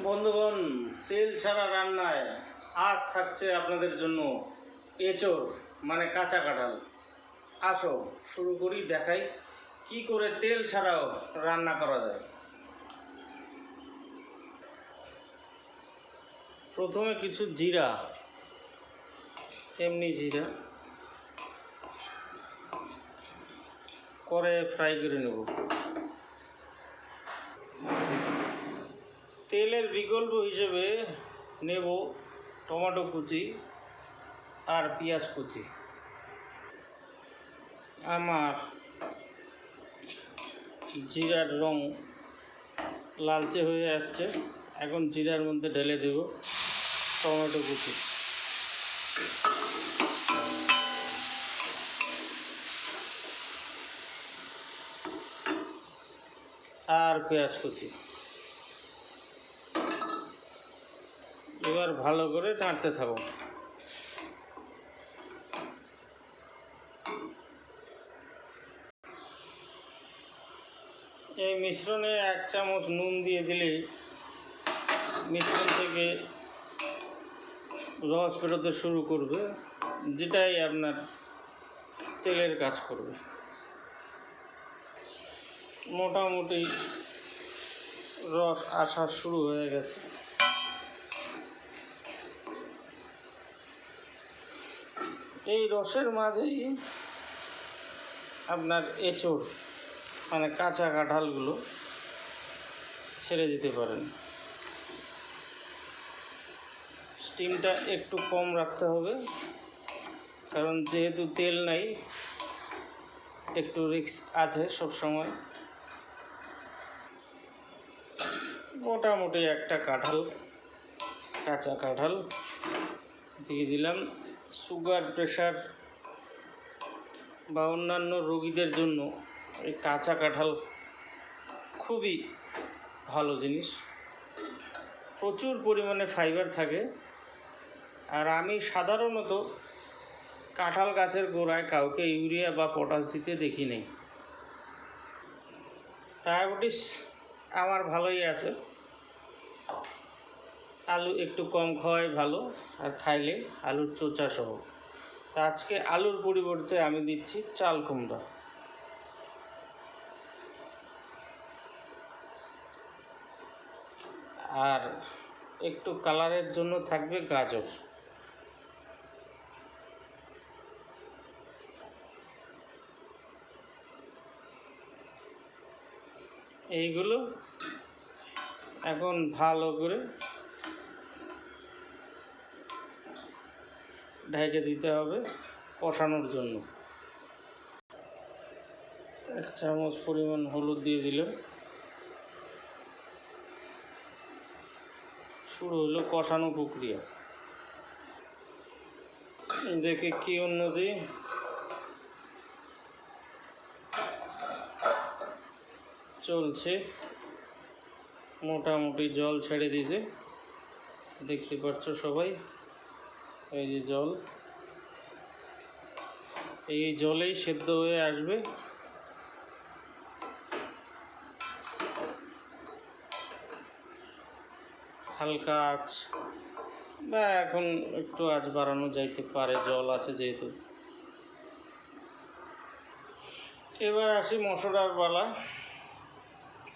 বন্ধুগণ, তেল ছাড়া রান্নায় আজ থাকছে আপনাদের জন্য এঁচড় মানে কাঁচা কাঁঠাল। আসো, শুরু করি, দেখাই কি করে তেল ছাড়াও রান্না করা যায়। প্রথমে কিছু জিরা, এমনি জিরা। করে ফ্রাই করে নেব। তেলের বিকল্প হিসেবে নেব টমেটো কুচি আর পেঁয়াজ কুচি। আমার জিরার রং লালচে হয়ে আসছে। এখন জিরার মধ্যে ঢেলে দেব টমেটো কুচি। আর পেঁয়াজ কুচি। এবার ভালো করে নাড়তে থাকো। এই মিশ্রণে এক চামচ নুন দিয়ে দিলেই মিশ্রণ থেকে রস বেরোতে শুরু করবে, যেটাই আপনার তেলের কাজ করবে। মোটামুটি রস আসা শুরু হয়ে গেছে। এই রসের মাঝেই আপনার এঁচড় মানে কাঁচা কাঁঠালগুলো ছেড়ে দিতে পারেন। স্টিমটা একটু কম রাখতে হবে, কারণ যেহেতু তেল নাই, একটু রিক্স আছে সব সময় মোটামুটি একটা কাঁঠাল, কাঁচা কাঁঠাল। দিয়ে দিলাম। সুগার প্রেশার বা অন্যান্য রোগীদের জন্য এই কাঁচা কাঁঠাল খুবই ভালো জিনিস। প্রচুর পরিমাণে ফাইবার থাকে। আর আমি সাধারণত কাঁঠাল গাছের গোড়ায় কাউকে ইউরিয়া বা পটাশ দিতে দেখি নেই। ডায়াবেটিস আমার ভালোই আছে। আলু একটু কম খাওয়াই ভালো, আর খাইলে আলুর চোচা সহ। তা আজকে আলুর পরিবর্তে আমি দিচ্ছি চাল কুমড়া। আর একটু কালারের জন্য থাকবে গাজর। এইগুলো এখন ভালো করে ঢেকে দিতে হবে কষানোর জন্য। এক চামচ পরিমাণ হলুদ দিয়ে দিলাম। শুরু হলো কষানো প্রক্রিয়া। দেখে কি উন্নতি? চলছে। মোটামুটি জল ছেড়ে দিয়েছে। দেখতে পাচ্ছ সবাই। এই যে জল। এই জলেই সেদ্ধ হয়ে আসবে। হালকা আঁচ। বা এখন একটু আঁচ বাড়ানো যাইতে পারে, জল আছে যেহেতু। এবার আসি মশলার পালা।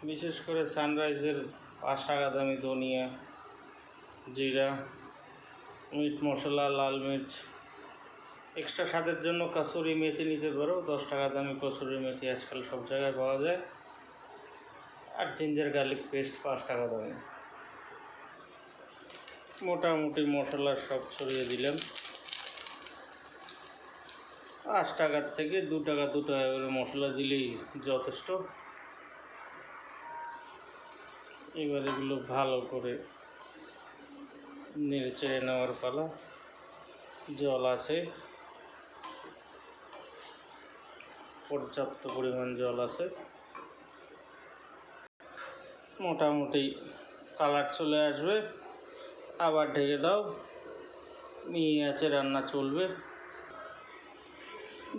বিশেষ করে সানরাইজের পাঁচ টাকা দামি ধনিয়া, জিরা মিট মশলা, লাল মির্চ এক্সট্রা স্বাদের জন্য কাসুরি মেথি নিতে পারো। দশ টাকা দামি কসুরি মেথি আজকাল সব জায়গায় পাওয়া যায়। আর জিঞ্জার গার্লিক পেস্ট পাঁচ টাকা দামে। মোটামুটি মশলা সব ছড়িয়ে দিলাম। পাঁচ টাকার থেকে দু টাকা দু টাকা করে মশলা দিলেই যথেষ্ট। এবার এগুলো ভালো করে নেড়ে চেড়ে নেওয়ার পালা। জল আছে। পর্যাপ্ত পরিমাণ জল আছে। মোটামুটি কালার চলে আসবে। আবার ঢেকে দাও। মিহি আছে রান্না চলবে।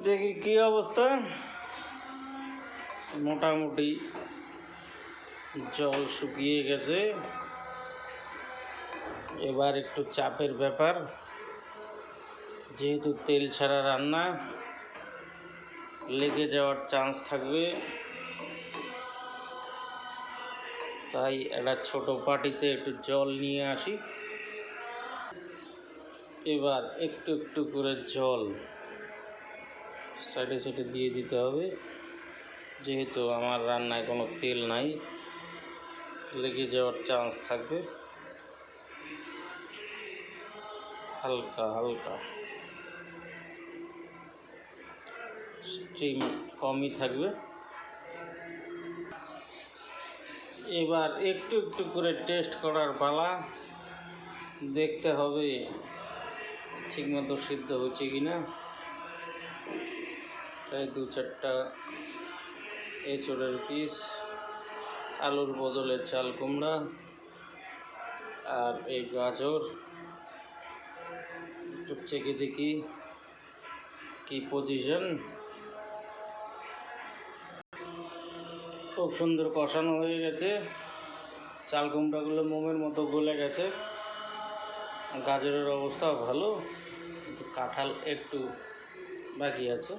দেখি কি অবস্থা। মোটামুটি জল শুকিয়ে গেছে। এবার একটু চাপের ব্যাপার। যেহেতু তেল ছাড়া রান্না, লেগে যাওয়ার চান্স থাকবে। তাই একটা ছোট পাটিতে একটু জল নিয়ে আসি। এবার একটু একটু করে জল সাইডে সাইডে দিয়ে দিতে হবে। যেহেতু আমার রান্নায় কোনো তেল নাই, লেগে যাওয়ার চান্স থাকবে। হালকা হালকা। স্টিম কমই থাকবে। এবার একটু একটু করে টেস্ট করার পালা। দেখতে হবে ঠিকমতো সিদ্ধ হচ্ছে কি না তাই দু চারটা এঁচড়ের পিস আলুর বদলে চাল কুমড়া আর এই গাজর। একটু চেকে দেখি কি পজিশন খুব সুন্দর কষানো হয়ে গেছে। চাল কুমড়াগুলো মোমের মতো গলে গেছে। গাজরের অবস্থাও ভালো কাঁঠাল একটু বাকি আছে।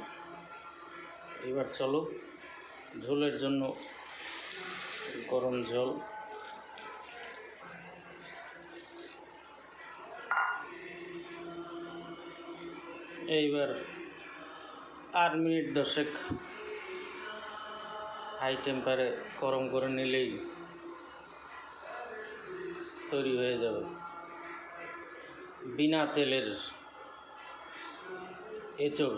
এবার চলো, ঝোলের জন্য গরম জল এইবার আর মিনিট দশেক হাই টেম্পারে গরম করে নিলেই তৈরি হয়ে যাবে। বিনা তেলের এঁচড়,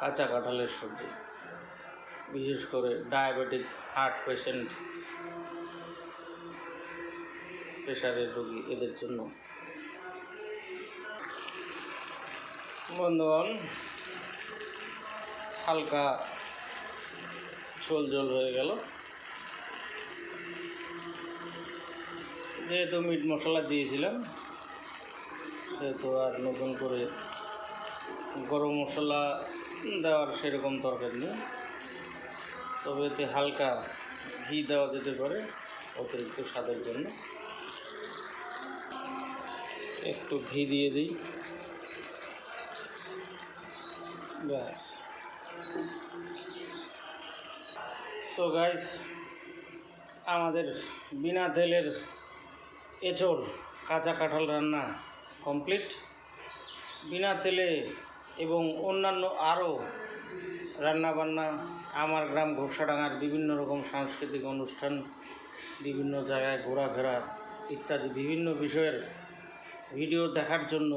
কাঁচা কাঁঠালের সবজি, বিশেষ করে ডায়াবেটিক হার্ট পেশেন্ট প্রেশারের রোগী এদের জন্য। বন্ধুগণ, হালকা ঝোল ঝোল হয়ে গেল। যেহেতু মিট মশলা দিয়েছিলাম, সেহেতু আর নতুন করে গরম মশলা দেওয়ার সেরকম দরকার নেই। তবে এতে হালকা ঘি দেওয়া যেতে পারে অতিরিক্ত স্বাদের জন্য। একটু ঘি দিয়ে দিই। ব্যাস। তো গাইস আমাদের বিনা তেলের এঁচড়, কাঁচা কাঁঠাল রান্না কমপ্লিট বিনা তেলে এবং অন্যান্য আরও রান্নাবান্না, আমার গ্রাম ঘোষাডাঙ্গার বিভিন্ন রকম সাংস্কৃতিক অনুষ্ঠান, বিভিন্ন জায়গায় ঘোরাফেরা ইত্যাদি বিভিন্ন বিষয়ের ভিডিও দেখার জন্য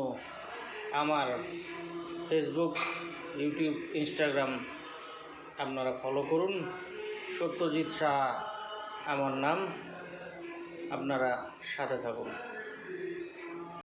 আমার ফেসবুক ইউটিউব ইনস্টাগ্রাম আপনারা ফলো করুন। সত্যজিৎ শাহ আমার নাম। আপনারা সাথে থাকুন।